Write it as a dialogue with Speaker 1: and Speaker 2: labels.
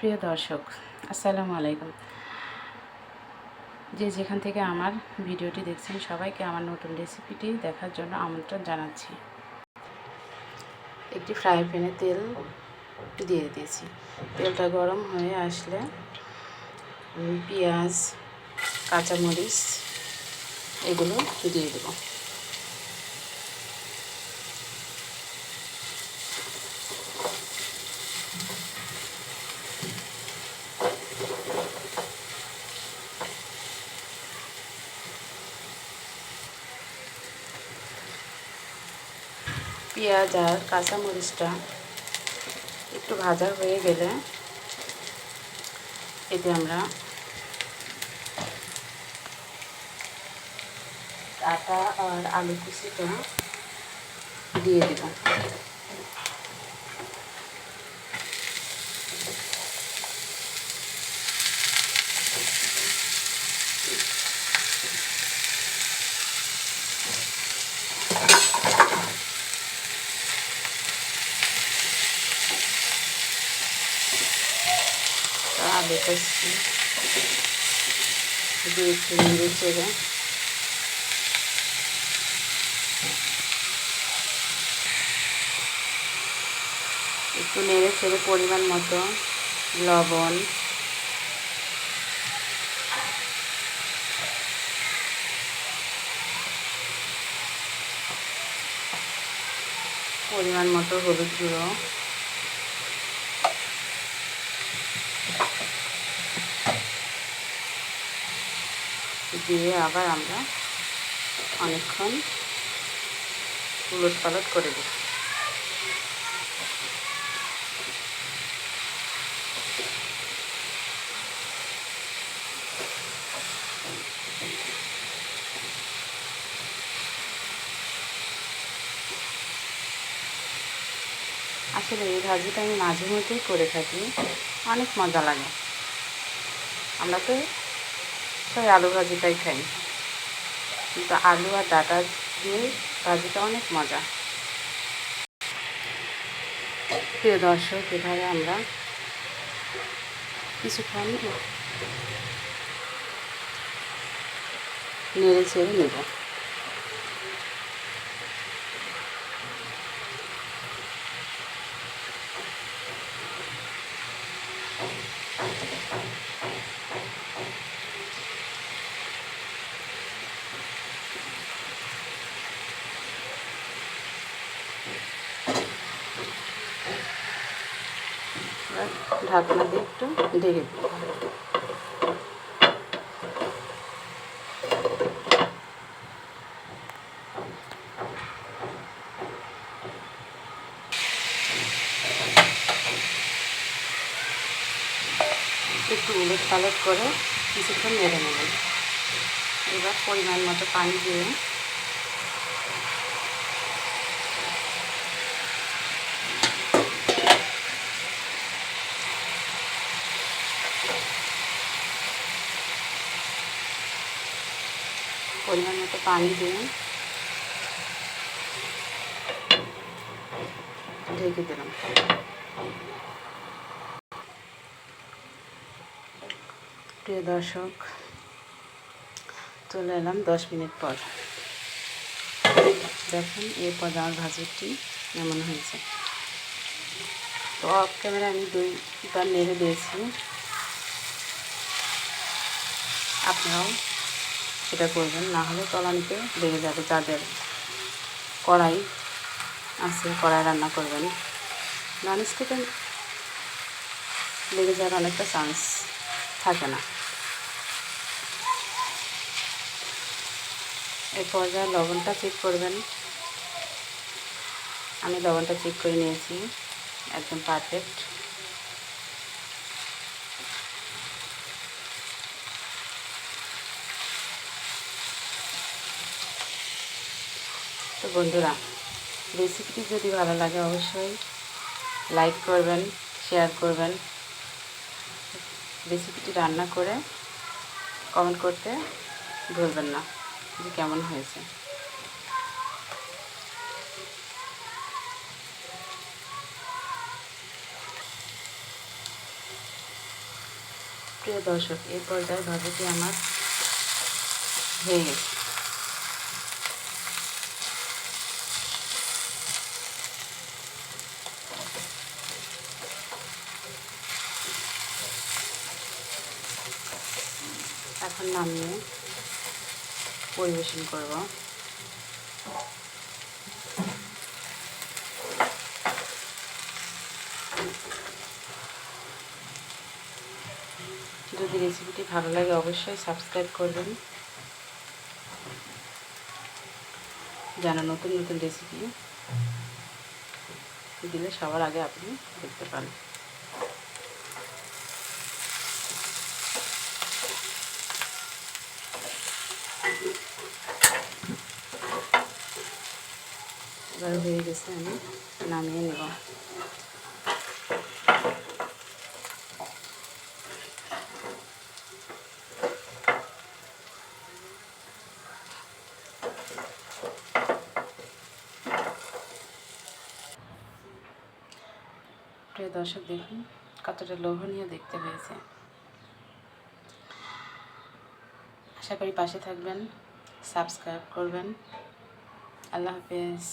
Speaker 1: প্রিয় দর্শক, আসসালামু আলাইকুম। যে যেখান থেকে আমার ভিডিওটি দেখছেন, সবাইকে আমার নতুন রেসিপিটি দেখার জন্য আমন্ত্রণ জানাচ্ছি। একটি ফ্রাই প্যানে তেল দিয়ে দিয়েছি। তেলটা গরম হয়ে আসলে পেঁয়াজ, কাঁচামরিচ এগুলো দিয়ে দেবো। পেঁয়াজ আর কাঁচামরিচটা একটু ভাজা হয়ে গেলে এতে আমরা আটা আর আলু কুচিটা দিয়ে দেব। কষছি দিয়ে একটু নেড়ে চেড়ে একটু নেড়ে পরিমাণ মতো লবণ। পরিমাণ মতো হলুদ গুঁড়ো। দিয়ে আবার আমরা অনেকক্ষণ উলট পালট করে দিই। আসলে এই ভাজিটা আমি মাঝে মধ্যেই করে থাকি, অনেক মজা লাগে। আমরা তো সবাই আলু ভাজিটাই খাই। কিন্তু আলু আর ডাটা দিয়ে ভাজিটা অনেক মজা। প্রিয় দর্শক, এভাবে আমরা কিছুক্ষণ নেড়ে ছেড়ে নেব। ঢাকনা দিয়ে একটু ঢেকে দিই। একটু উলট পালট করে কিছুক্ষণ নেড়ে নেবেন এবার পরিমাণ মতো পানি দিয়ে পরিমাণ মতো পানি দিলাম ঢেকে দিলাম। প্রিয় দর্শক, চলে এলাম দশ মিনিট পর। দেখুন এরপর আমার ভাজিটি এমন হয়েছে। তো অফ ক্যামেরা আমি দুইবার নেড়ে দিয়েছি। আপনারাও সেটা করবেন, না হলে তলানিতে লেগে যাবে যাদের কড়াই আছে, কড়াই রান্না করবেন। ননস্টিকে লেগে যাওয়ার অনেকটা চান্স থাকে না। এই পর্যায়ে লবণটা চেক করবেন। আমি লবণটা চেক করে নিয়েছি, একদম পারফেক্ট তো বন্ধুরা রেসিপিটি যদি ভালো লাগে অবশ্যই লাইক করবেন শেয়ার করবেন। রেসিপিটি রান্না করে কমেন্ট করতে ভুলবেন না যে কেমন হয়েছে। প্রিয় দর্শক, এই পর্যায়ে ভাজাটি আমার হয়ে গেছে। এখন নামিয়ে পরিবেশন করব। যদি রেসিপিটি ভালো লাগে অবশ্যই সাবস্ক্রাইব করবেন। যেন নতুন নতুন রেসিপি দিলে সবার আগে আপনি দেখতে পান। এবার হয়ে গেছে আমি নামিয়ে নেব প্রিয় দর্শক দেখুন কতটা লোভনীয় দেখতে হয়েছে আশা করি পাশে থাকবেন সাবস্ক্রাইব করবেন। আল্লাহ হাফেজ।